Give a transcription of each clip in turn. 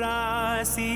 రాసి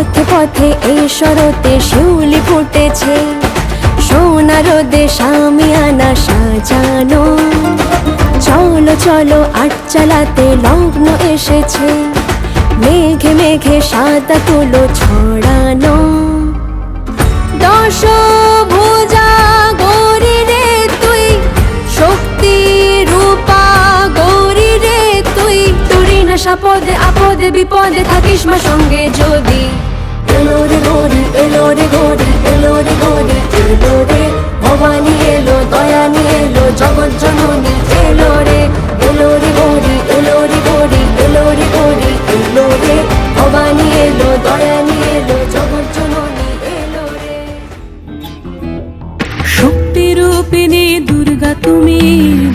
পথে পথে এই শরতে শিউলি ফুটেছে। সোনা রোদে সামিয়ানা সাজানো। চলো চলো, আট চালাতে লগ্ন এসেছে। মেঘে মেঘে সাদা তুলো ছড়ানো। দশ ভুজা রে তুই রে তুই। তুরি আপদে, বিপদে থাকিস মা সঙ্গে যদি। এলোরে গৌরী এলোরে গৌরী এলোরে গৌরী এলোরে। ভবানী এলো, দয়ানী এলো, জগৎ জননী এলোরে। এলোরে গৌরী এলোরে গৌরী এলোরে গৌরী এলোরে। ভবানী এলো, দয়ানী এলো, জগৎ জননী এলোরে। শক্তি রূপিণী দুর্গা তুমি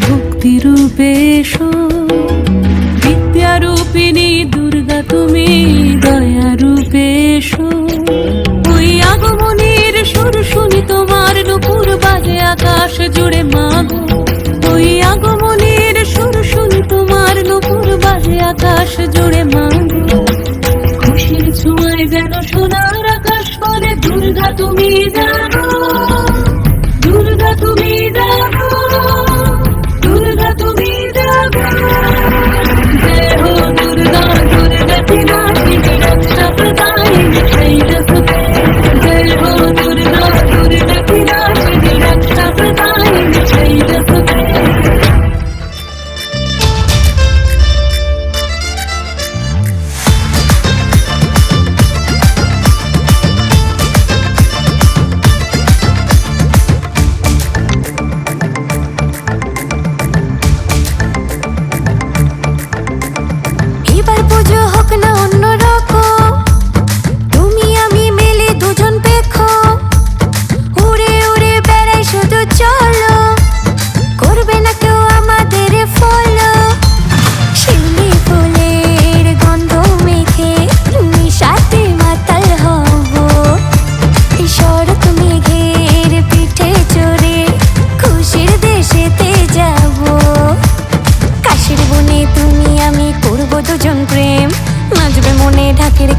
ভক্তি রূপে এসো। তুমি জানো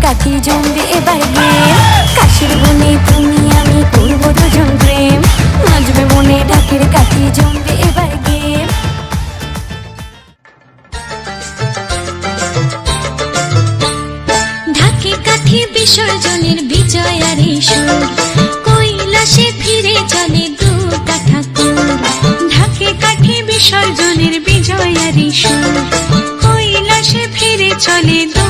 কাঠি জমবে এবার গেম কাশির বনে তুমি, আমি করব দুজন প্রেম। নাচবে মনে ঢাকের কাঠি জমবে এবার গেম। ঢাকে কাঠি বিসর্জনের বিজয়ার সুর। কৈলাসে ফিরে চলে দু ঠাকুর। ঢাকে কাঠি বিসর্জনের বিজয়ার সুর। কৈলাসে ফিরে চলে দু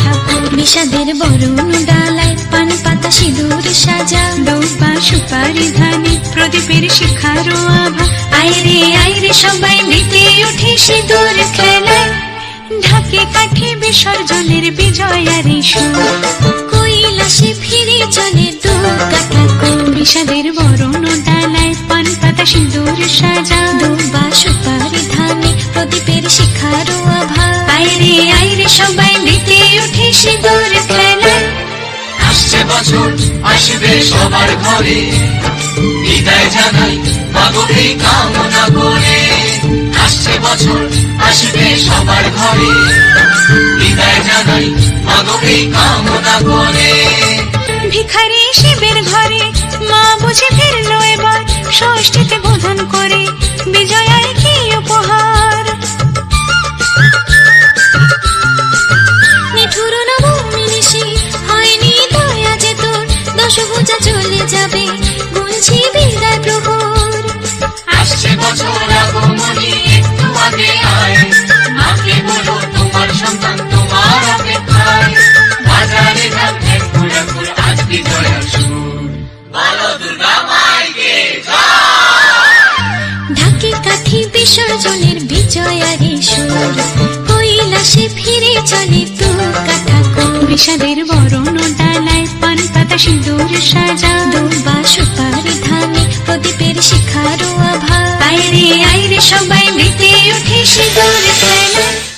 ঠাকুর। বিষাদের বরুণ ডালায় পান পাতা সিঁদুর সাজা দৌপা সুপারি ধানে প্রদীপের শিখারো আভা। আইরে আইরে সবাই মেতে উঠে সিঁদুর খেলায়। ঢাকে কাঠে বিসর্জনের বিজয়ার কৈলাসে ফিরে চলে দু কাঠা বিষাদের বরণ ডালায় পান পাতা সিঁদুর সাজা দুবা সুপারি ধানে প্রদীপের শিখারো আভা। আইরে আইরে সবাই মেতে সিঁদুর খেলায় আসছে বছর আসবে সবার ঘরে। বিদায় জানাই মাগকে কামনা করে। আসছে বছর আসবে সবার ঘরে। বিদায় জানাই মাগকে কামনা করে। ভিখারি শিবের ঘরে মা বুঝে ফিরলো এবার। সজনের বিজয়ারে সুর কৈলাসে ফিরে চলে তু কাটা বিষাদের বরণ ডালায় পান পাতা সিঁদুর সাজা দুর্বা সুপারি ধামে প্রদীপের শিখারো আভা। আয়রে আয়রে সবাই মেতে উঠে সিঁদুর খেলা।